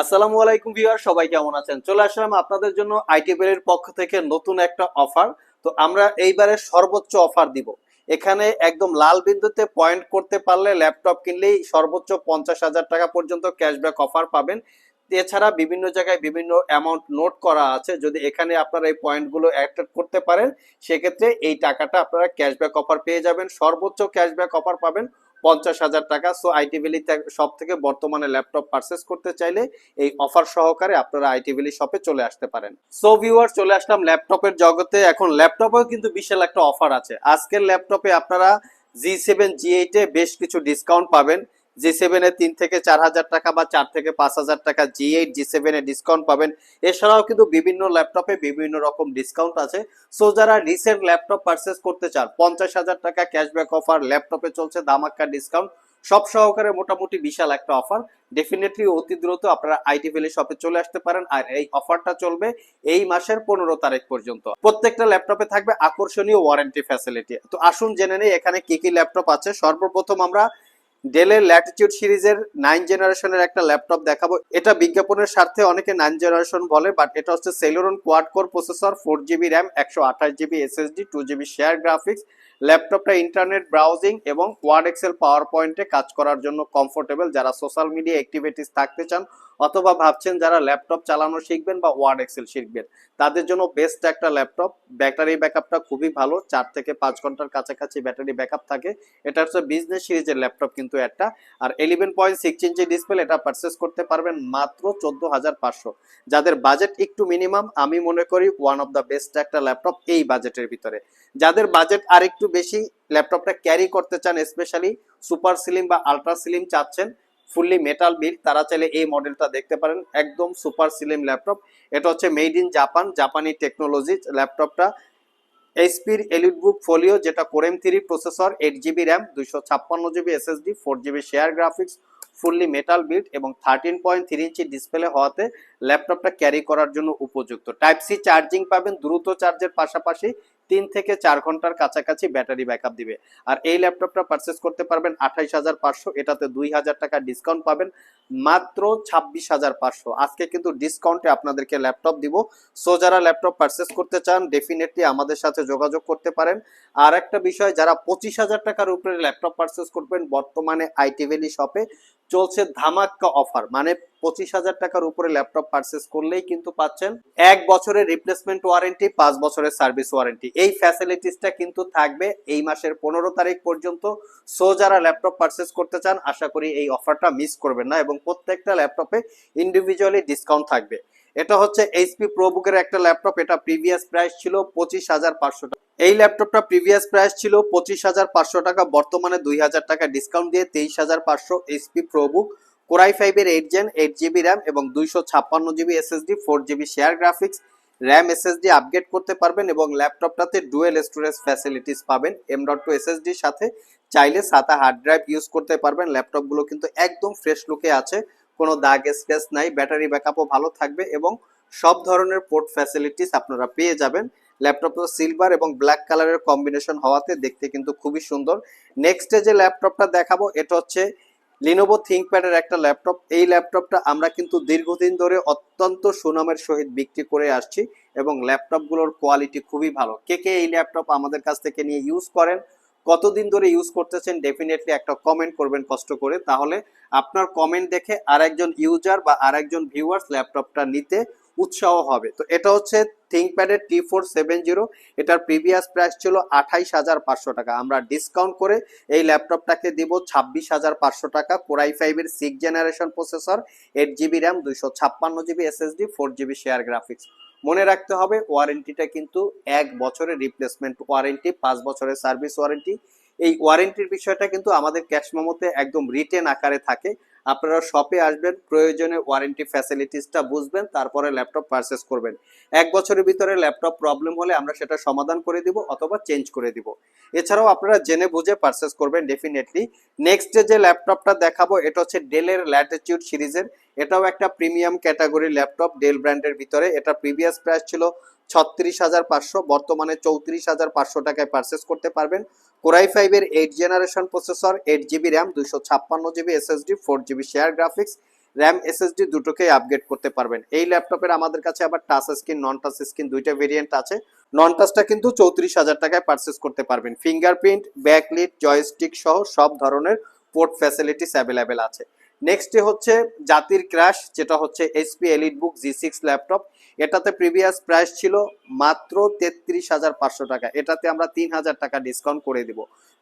আসসালামু আলাইকুম ভিউয়ার, সবাই কেমন আছেন? চলে আসলাম আপনাদের জন্য আইটিপেল এর পক্ষ থেকে নতুন একটা অফার। তো আমরা এইবারে সর্বোচ্চ অফার দিব। এখানে একদম লাল বিন্দুতে পয়েন্ট করতে পারলে ল্যাপটপ কিনলেই সর্বোচ্চ পঞ্চাশ হাজার টাকা পর্যন্ত ক্যাশব্যাক অফার পাবেন। এছাড়া বিভিন্ন জায়গায় বিভিন্ন অ্যামাউন্ট নোট করা আছে। যদি এখানে আপনারা এই পয়েন্টগুলো অ্যাড করতে পারেন, সেক্ষেত্রে এই টাকাটা আপনারা ক্যাশব্যাক অফার পেয়ে যাবেন। সর্বোচ্চ ক্যাশব্যাক অফার পাবেন পঞ্চাশ হাজার টাকা। সো আইটি ভ্যালি সব থেকে বর্তমানে ল্যাপটপ পারচেস করতে চাইলে এই অফার সহকারে আপনারা আইটি ভ্যালি শপে চলে আসতে পারেন। সো ভিউয়ার চলে আসলাম ল্যাপটপের জগতে। এখন ল্যাপটপেও কিন্তু বিশাল একটা অফার আছে। আজকের ল্যাপটপে আপনারা জি সেভেন জি এইটে বেশ কিছু ডিসকাউন্ট পাবেন। জি সেভেনে তিন থেকে চার হাজার টাকা বা চার থেকে পাঁচ হাজার টাকা জি এইট জি সেভেনে ডিসকাউন্ট পাবেন। এছাড়াও কিন্তু বিভিন্ন ল্যাপটপে বিভিন্ন রকম ডিসকাউন্ট আছে। সো যারা রিসেন্ট ল্যাপটপ পারচেস করতে চান, পঞ্চাশ হাজার টাকা ক্যাশব্যাক অফার ল্যাপটপে চলছে ধামাক্কা ডিসকাউন্ট সব সহকারে মোটামুটি বিশাল একটা অফার ডেফিনেটলি অতি দ্রুত আপনারা আইটি ভ্যালি শপে চলে আসতে পারেন। আর এই অফারটা চলবে এই মাসের পনেরো তারিখ পর্যন্ত। প্রত্যেকটা ল্যাপটপে থাকবে আকর্ষণীয় ওয়ারেন্টি ফ্যাসিলিটি তো আসুন জেনে নেই এখানে কি কি ল্যাপটপ আছে। সর্বপ্রথম আমরা ডেলের ল্যাটিটিউড সিরিজের নাইন জেনারেশনের একটা ল্যাপটপ দেখাবো। এটা বিজ্ঞাপনের স্বার্থে অনেকে নাইন জেনারেশন বলে বাট এটা হচ্ছে Celeron quad core processor four GB RAM একশো আঠাশ GB SSD two GB shared graphics ল্যাপটপটা ইন্টারনেট ব্রাউজিং এবং কোয়াড এক্সেল পাওয়ার পয়েন্টে কাজ করার জন্য কমফোর্টেবল যারা সোশ্যাল মিডিয়া অ্যাক্টিভিটিস থাকতে চান অথবা ভাবছেন যারা ল্যাপটপ চালানো শিখবেন বা ওয়ার্ড এক্সেল শিখবেন, তাদের জন্য বেস্ট একটা ল্যাপটপ। ব্যাটারি ব্যাকআপটা খুবই ভালো, চার থেকে পাঁচ ঘণ্টার কাছাকাছি ব্যাটারি ব্যাকআপ থাকে। এটা হচ্ছে বিজনেস সিরিজের ল্যাপটপ কিন্তু একটা। আর eleven point six inch display এটা পারচেস করতে পারবেন মাত্র চোদ্দ হাজার পাঁচশো। যাদের বাজেট একটু মিনিমাম আমি মনে করি ওয়ান অফ দ্য বেস্ট একটা ল্যাপটপ এই বাজেটের ভিতরে। যাদের বাজেট আর একটু বেশি ল্যাপটপটা ক্যারি করতে চান স্পেশালি সুপার স্লিম বা আলট্রা স্লিম চাচ্ছেন ফুললি মেটাল বিল্ড তারা চাইলে এই মডেলটা দেখতে পারেন, একদম সুপার স্লিম ল্যাপটপ। এটা হচ্ছে মেড ইন জাপান জাপানি টেকনোলজি ল্যাপটপটা এইচপির এলিট বুক ফোলিও যেটা Core m three processor eight GB RAM দুইশো ছাপ্পান্ন GB SSD four GB shared graphics fully metal build এবং thirteen point three inch display হওয়াতে ল্যাপটপটা ক্যারি করার জন্য উপযুক্ত। টাইপ সি চার্জিং পাবেন, দ্রুত চার্জের পাশাপাশি তিন থেকে চার ঘণ্টার কাছাকাছি ব্যাটারি ব্যাকআপ দিবে। আর এই ল্যাপটপটা পারচেস করতে পারবেন আঠাইশ হাজার পাঁচশো। এটাতে দুই হাজার টাকা ডিসকাউন্ট পাবেন, মাত্র ছাব্বিশ হাজার পাঁচশো। আজকে কিন্তু ডিসকাউন্টে আপনাদেরকে ল্যাপটপ দিব। সো যারা ল্যাপটপ পারচেস করতে চান ডেফিনেটলি আমাদের সাথে যোগাযোগ করতে পারেন। আর একটা বিষয়, যারা পঁচিশ হাজার টাকার উপরে ল্যাপটপ পারচেস করবেন, বর্তমানে আইটি ভ্যালি শপে চলছে ধামাক্কা অফার মানে পঁচিশ হাজার টাকার উপরে ল্যাপটপ পারচেস করলেই কিন্তু পাচ্ছেন এক বছরের রিপ্লেসমেন্ট ওয়ারেন্টি পাঁচ বছরের সার্ভিস ওয়ারেন্টি এই ফ্যাসিলিটিসটা কিন্তু থাকবে এই মাসের পনেরো তারিখ পর্যন্ত। সো যারা ল্যাপটপ পারচেস করতে চান, আশা করি এই অফারটা মিস করবেন না এবং প্রত্যেকটা ল্যাপটপে ইন্ডিভিজুয়ালি ডিসকাউন্ট থাকবে। এটা হচ্ছে এইচপি প্রোবুকের একটা ল্যাপটপ এটা প্রিভিয়াস প্রাইস ছিল পঁচিশ হাজার পাঁচশো টাকা। এই ল্যাপটপটা প্রিভিয়াস প্রাইস ছিল পঁচিশ হাজার পাঁচশো টাকা, বর্তমানে দুই হাজার টাকা ডিসকাউন্ট দিয়ে তেইশ হাজার পাঁচশো এইচপি প্রোবুক কোরাই ফাইভের eight gen eight GB RAM এবং দুইশো ছাপ্পান্ন GB SSD four GB shared graphics RAM SSD upgrade করতে পারবেন এবং ল্যাপটপটাতে ডুয়েল স্টোরেজ ফ্যাসিলিটিস পাবেন এম ডট টু এসএসডির সাথে। চাইলে সাতা হার্ড ড্রাইভ ইউজ করতে পারবেন ল্যাপটপগুলো কিন্তু একদম ফ্রেশ লুকে আছে। কোনো দাগ, স্ক্র্যাচ নাই, ব্যাটারি ব্যাকআপও ভালো থাকবে এবং সব ধরনের পোর্ট ফ্যাসিলিটিস আপনারা পেয়ে যাবেন। ল্যাপটপটা সিলভার এবং ব্ল্যাক কালারের কম্বিনেশন হওয়াতে দেখতে কিন্তু খুবই সুন্দর। নেক্সটে যে ল্যাপটপটা দেখাবো, এটা হচ্ছে লিনোভো থিঙ্কপ্যাডের একটা ল্যাপটপ। এই ল্যাপটপটা আমরা কিন্তু দীর্ঘদিন ধরে অত্যন্ত সুনামের সহিত বিক্রি করে আসছি এবং ল্যাপটপগুলোর কোয়ালিটি খুবই ভালো। কে কে এই ল্যাপটপ আমাদের কাছ থেকে নিয়ে ইউজ করেন কতদিন ধরে ইউজ করতেছেন ডেফিনেটলি একটা কমেন্ট করবেন কষ্ট করে। তাহলে আপনার কমেন্ট দেখে আরেকজন ইউজার বা আরেকজন ভিউয়ার্স ল্যাপটপটা নিতে উৎসাহ হবে। তো এটা হচ্ছে থিঙ্কপ্যাডের টি ফোর সেভেন জিরো এটার প্রিভিয়াস প্রাইস ছিল আঠাইশ হাজার পাঁচশো টাকা। আমরা ডিসকাউন্ট করে এই ল্যাপটপটাকে দিব ছাব্বিশ হাজার পাঁচশো টাকা। কোরাই ফাইভের six generation processor eight GB RAM দুইশো ছাপ্পান্ন GB SSD four GB shared graphics মনে রাখতে হবে ওয়ারেন্টিটা কিন্তু এক বছরের রিপ্লেসমেন্ট ওয়ারেন্টি পাঁচ বছরের সার্ভিস ওয়ারেন্টি এই ওয়ারেন্টির বিষয়টা কিন্তু আমাদের ক্যাশ মেমোতে একদম রিটেন আকারে থাকে। আপনারা শপে আসবেন, প্রয়োজনে ওয়ারেন্টি ফ্যাসিলিটিসটা বুঝবেন, তারপরে ল্যাপটপ পারচেস করবেন। এক বছরের ভিতরে ল্যাপটপ প্রবলেম হলে আমরা সেটা সমাধান করে দিব অথবা চেঞ্জ করে দিব। এছাড়াও আপনারা জেনে বুঝে পারচেস করবেন ডেফিনেটলি নেক্সট যে ল্যাপটপটা দেখাবো, এটা হচ্ছে ডেলের ল্যাটিটিউড সিরিজের। এটাও একটা প্রিমিয়াম ক্যাটাগরি ল্যাপটপ ডেল ব্র্যান্ডের ভিতরে। এটা প্রিভিয়াস প্রাইস ছিল ছত্রিশ হাজার পাঁচশো, বর্তমানে চৌত্রিশ হাজার পাঁচশো টাকায় পারচেস করতে পারবেন। কোরাই ফাইভের eight generation processor eight GB RAM দুইশো ছাপ্পান্ন GB SSD four GB shared graphics RAM SSD দুটোকেই আপগ্রেড করতে পারবেন। এই ল্যাপটপের আমাদের কাছে আবার touch screen non touch screen দুইটা ভেরিয়েন্ট আছে। নন টাচটা কিন্তু চৌত্রিশ হাজার টাকায় পারচেস করতে পারবেন। ফিঙ্গারপ্রিন্ট ব্যাকলিট জয়স্টিক সহ সব ধরনের পোর্ট ফ্যাসিলিটিস অ্যাভেলেবেল আছে। নেক্সটে হচ্ছে জাতির ক্র্যাশ যেটা হচ্ছে HP EliteBook G six laptop এটাতে প্রিভিয়াস প্রাইস ছিল মাত্র তেত্রিশ হাজার পাঁচশো টাকা। এটাতে আমরা তিন হাজার টাকা ডিসকাউন্ট করে দিব।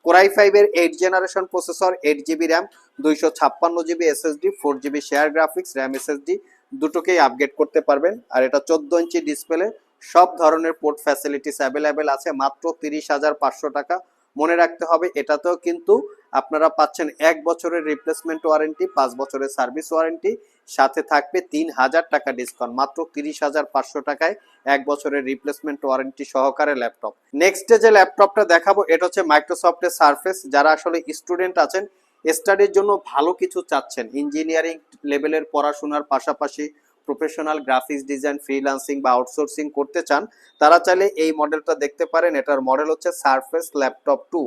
কোরাই ফাইভের eight generation processor eight GB RAM দুইশো ছাপ্পান্ন GB SSD four GB shared graphics RAM SSD দুটোকেই আপগ্রেড করতে পারবেন। আর এটা চোদ্দ ইঞ্চি ডিসপ্লে সব ধরনের পোর্ট ফ্যাসিলিটিস অ্যাভেলেবেল আছে, মাত্র তিরিশ হাজার পাঁচশো টাকা। মনে রাখতে হবে, এটাতেও কিন্তু আপনারা পাচ্ছেন এক বছরের রিপ্লেসমেন্ট ওয়ারেন্টি পাঁচ বছরের সার্ভিস ওয়ারেন্টি সাথে থাকবে তিন হাজার টাকা ডিসকাউন্ট মাত্র তিরিশ হাজার পাঁচশো টাকায় এক বছরের রিপ্লেসমেন্ট ওয়ারেন্টি সহকারে ল্যাপটপ নেক্সট যে ল্যাপটপটা দেখাবো, এটা হচ্ছে মাইক্রোসফটের সার্ফেস যারা আসলে স্টুডেন্ট আছেন স্টাডির জন্য ভালো কিছু চাচ্ছেন। ইঞ্জিনিয়ারিং লেভেলের পড়াশোনার পাশাপাশি প্রফেশনাল গ্রাফিক্স ডিজাইন ফ্রিল্যান্সিং বা আউটসোর্সিং করতে চান, তারা চাইলে এই মডেলটা দেখতে পারেন। এটার মডেল হচ্ছে Surface laptop two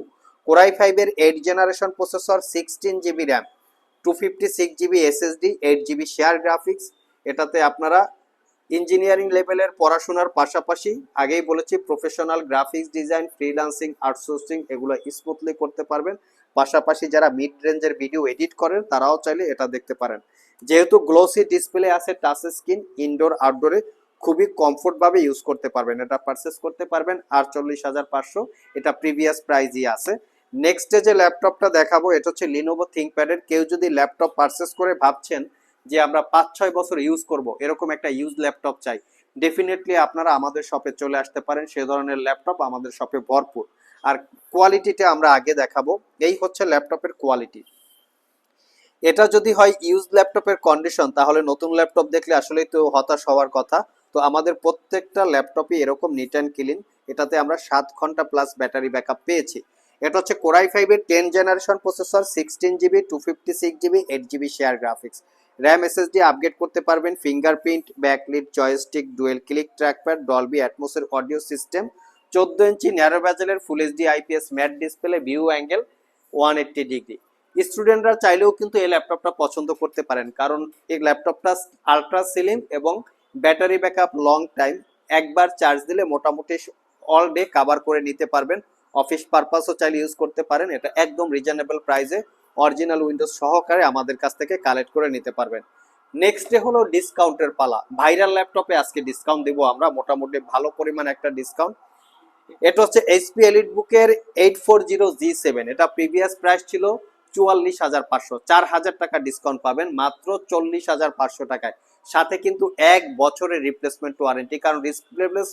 Core i ফাইভের eight generation processor sixteen GB RAM two fifty six GB SSD eight GB shared graphics এটাতে আপনারা ইঞ্জিনিয়ারিং লেভেলের পড়াশোনার পাশাপাশি আগেই বলেছি professional graphics design freelancing outsourcing এগুলো স্মুথলি করতে পারবেন। পাশাপাশি যারা মিড রেঞ্জের ভিডিও এডিট করেন, তারাও চাইলে এটা দেখতে পারেন। যেহেতু গ্লোসি ডিসপ্লে আছে টাচ স্ক্রিন ইনডোর আউটডোরে খুবই কমফোর্ট ভাবে ইউজ করতে পারবেন। এটা পারচেস করতে পারবেন আটচল্লিশ হাজার পাঁচশো। এটা প্রিভিয়াস প্রাইজই আছে। নেক্সটে যে ল্যাপটপটা দেখাবো, এটা হচ্ছে লিনোভো থিঙ্কপ্যাডের কেউ যদি ল্যাপটপ পারচেস করে ভাবছেন যে আমরা পাঁচ ছয় বছর ইউজ করব, এরকম একটা ইউজ ল্যাপটপ চাই। ডেফিনেটলি আপনারা আমাদের শপে চলে আসতে পারেন। সে ধরনের ল্যাপটপ আমাদের শপে ভরপুর। আর কোয়ালিটিটা আমরা আগে দেখাবো। এই হচ্ছে ল্যাপটপের কোয়ালিটি এটা যদি হয় ইউজ ল্যাপটপের কন্ডিশন তাহলে নতুন ল্যাপটপ দেখলে আসলেই তো হতাশ হওয়ার কথা। তো আমাদের প্রত্যেকটা ল্যাপটপই এরকম নিট অ্যান্ড ক্লিন এটাতে আমরা সাত ঘণ্টা প্লাস ব্যাটারি ব্যাকআপ পেয়েছি। এটা হচ্ছে কোরাই ফাইভের ten generation processor sixteen GB two fifty six GB eight GB shared graphics RAM SSD upgrade করতে পারবেন fingerprint backlit joystick dual click trackpad Dolby অ্যাটমোসের audio system চোদ্দ ইঞ্চি narrow ব্যাজেলের full HD IPS matte display view angle one eighty degree স্টুডেন্টরা চাইলেও কিন্তু এই ল্যাপটপটা পছন্দ করতে পারেন, কারণ এই ল্যাপটপটা আলট্রা সিলিম এবং ব্যাটারি ব্যাকআপ লং টাইম একবার চার্জ দিলে মোটামুটি অল ডে কাভার করে নিতে পারবেন। অফিস পারপাসও চাইলে ইউজ করতে পারেন। এটা একদম রিজনেবল প্রাইসে অরিজিনাল উইন্ডোজ সহকারে আমাদের কাছ থেকে কালেক্ট করে নিতে পারবেন। নেক্সট ডে হলো ডিসকাউন্টের পালা। ভাইরাল ল্যাপটপে আজকে ডিসকাউন্ট দিব আমরা। মোটামুটি ভালো পরিমাণ একটা ডিসকাউন্ট এটা হচ্ছে এইচপি এলিট বুকের eight four zero G seven এটা প্রিভিয়াস প্রাইস ছিল চুয়াল্লিশ হাজার পাঁচশো। চার হাজার টাকা ডিসকাউন্ট পাবেন, মাত্র চল্লিশ হাজার পাঁচশো টাকায়। সাথে কিন্তু এক বছরের রিপ্লেসমেন্ট ওয়ারেন্টি কারণ রিপ্লেস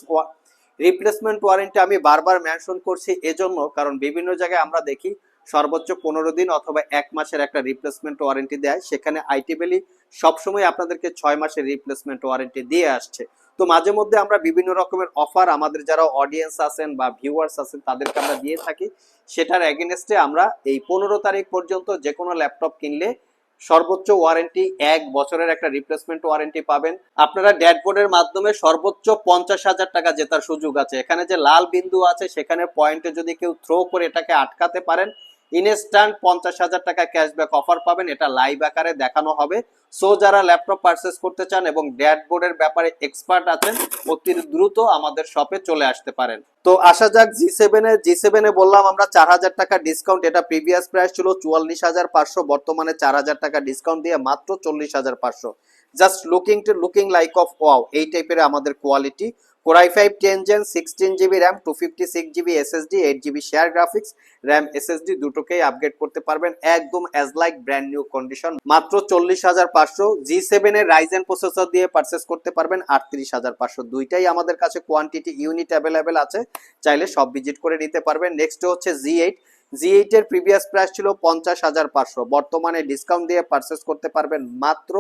রিপ্লেসমেন্ট ওয়ারেন্টি আমি বারবার মেনশন করছি এজন্য, কারণ বিভিন্ন জায়গায় আমরা দেখি সর্বোচ্চ পনেরো দিন অথবা এক মাসের একটা রিপ্লেসমেন্ট ওয়ারেন্টি দেয়। সেখানে আইটি বেলি সবসময় আপনাদেরকে ছয় মাসের রিপ্লেসমেন্ট ওয়ারেন্টি দিয়ে আসছে। তো মাঝে মধ্যে আমরা বিভিন্ন রকমের অফার আমাদের যারা অডিয়েন্স আছেন বা ভিউয়ার্স আছেন, তাদেরকে আমরা দিয়ে থাকি। সেটার এগেনস্টে আমরা এই পনেরো তারিখ পর্যন্ত যে কোনো ল্যাপটপ কিনলে সর্বোচ্চ ওয়ারেন্টি এক বছরের একটা রিপ্লেসমেন্ট ওয়ারেন্টি পাবেন। আপনারা ড্যাশবোর্ডের মাধ্যমে সর্বোচ্চ পঞ্চাশ হাজার টাকা জেতার সুযোগ আছে। এখানে যে লাল বিন্দু আছে, সেখানে পয়েন্টে যদি কেউ থ্রো করে এটাকে আটকাতে পারেন ইনস্ট্যান্ট পঞ্চাশ হাজার টাকা ক্যাশব্যাক অফার পাবেন। এটা লাইভ আকারে দেখানো হবে। সো যারা ল্যাপটপ পারচেস করতে চান এবং ড্যাশবোর্ডের ব্যাপারে এক্সপার্ট আছেন, অতি দ্রুত আমাদের শপে চলে আসতে পারেন। তো, আসা যাক জি সেভেনে জি সেভেনে বললাম আমরা চার হাজার টাকা ডিসকাউন্ট এটা প্রিভিয়াস প্রাইস ছিল চুয়াল্লিশ হাজার পাঁচশো, বর্তমানে চার হাজার টাকা ডিসকাউন্ট দিয়ে মাত্র চল্লিশ হাজার পাঁচশো। Just looking to looking like of wow এই টাইপের আমাদের quality core i five ten gen sixteen GB RAM two fifty six GB SSD eight GB share graphics RAM SSD দুটোকেই আপগ্রেড করতে পারবেন একদম as like brand new condition মাত্র চল্লিশ হাজার পাঁচশো জি সেভেন এর রাইজেন প্রসেসর দিয়ে পারচেস করতে পারবেন আটত্রিশ হাজার পাঁচশো। দুইটাই আমাদের কাছে কোয়ান্টিটি ইউনিট অ্যাভেলেবেল আছে, চাইলে সব ভিজিট করে নিতে পারবেন। নেক্সট হচ্ছে জি এইট জি এইট এর প্রিভিয়াস প্রাইস ছিল পঞ্চাশ হাজার পাঁচশো। বর্তমানে ডিসকাউন্ট দিয়ে পারচেস করতে পারবেন মাত্র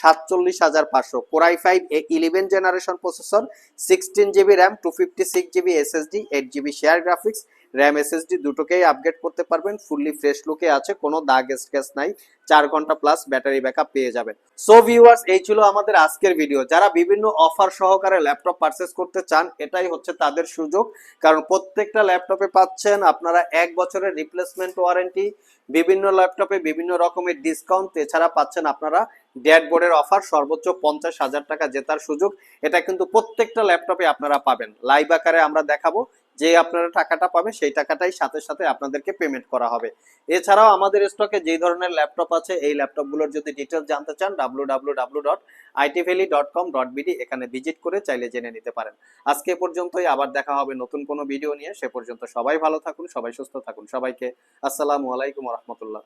সাতচল্লিশ হাজার পাঁচশো। কোরাই ফাইভ এ eleven generation processor sixteen GB RAM two fifty six GB SSD eight GB share graphics RAM SSD দুটোকেই আপগ্রেড করতে পারবেন। ফুললি ফ্রেশ লুকে আছে, কোনো দাগ স্ক্র্যাচ নাই। চার ঘণ্টা প্লাস ব্যাটারি ব্যাকআপ পেয়ে যাবেন। সো ভিউয়ার্স এই ছিল আমাদের আজকের ভিডিও যারা বিভিন্ন অফার সহকারে ল্যাপটপ পারচেস করতে চান, এটাই হচ্ছে তাদের সুযোগ। কারণ প্রত্যেকটা ল্যাপটপে পাচ্ছেন আপনারা এক বছরের রিপ্লেসমেন্ট ওয়ারেন্টি বিভিন্ন ল্যাপটপে বিভিন্ন রকমের ডিসকাউন্ট এছাড়া পাচ্ছেন আপনারা ড্যাট বোর্ডের অফার, সর্বোচ্চ পঞ্চাশ হাজার টাকা জেতার সুযোগ। এটা কিন্তু প্রত্যেকটা ল্যাপটপে আপনারা পাবেন। লাইভ আকারে আমরা দেখাবো যে আপনারা টাকাটা পাবে, সেই টাকাটাই সাথে সাথে আপনাদেরকে পেমেন্ট করা হবে। এছাড়াও আমাদের স্টকে যে ধরনের ল্যাপটপ আছে, এই ল্যাপটপগুলোর যদি ডিটেলস জানতে চান W W W dot IT valley dot com dot BD এখানে ভিজিট করে চাইলে জেনে নিতে পারেন। আজকে পর্যন্তই, আবার দেখা হবে নতুন কোনো ভিডিও নিয়ে। সে পর্যন্ত সবাই ভালো থাকুন, সবাই সুস্থ থাকুন। সবাইকে আসসালামু আলাইকুম রহমতুল্লাহ।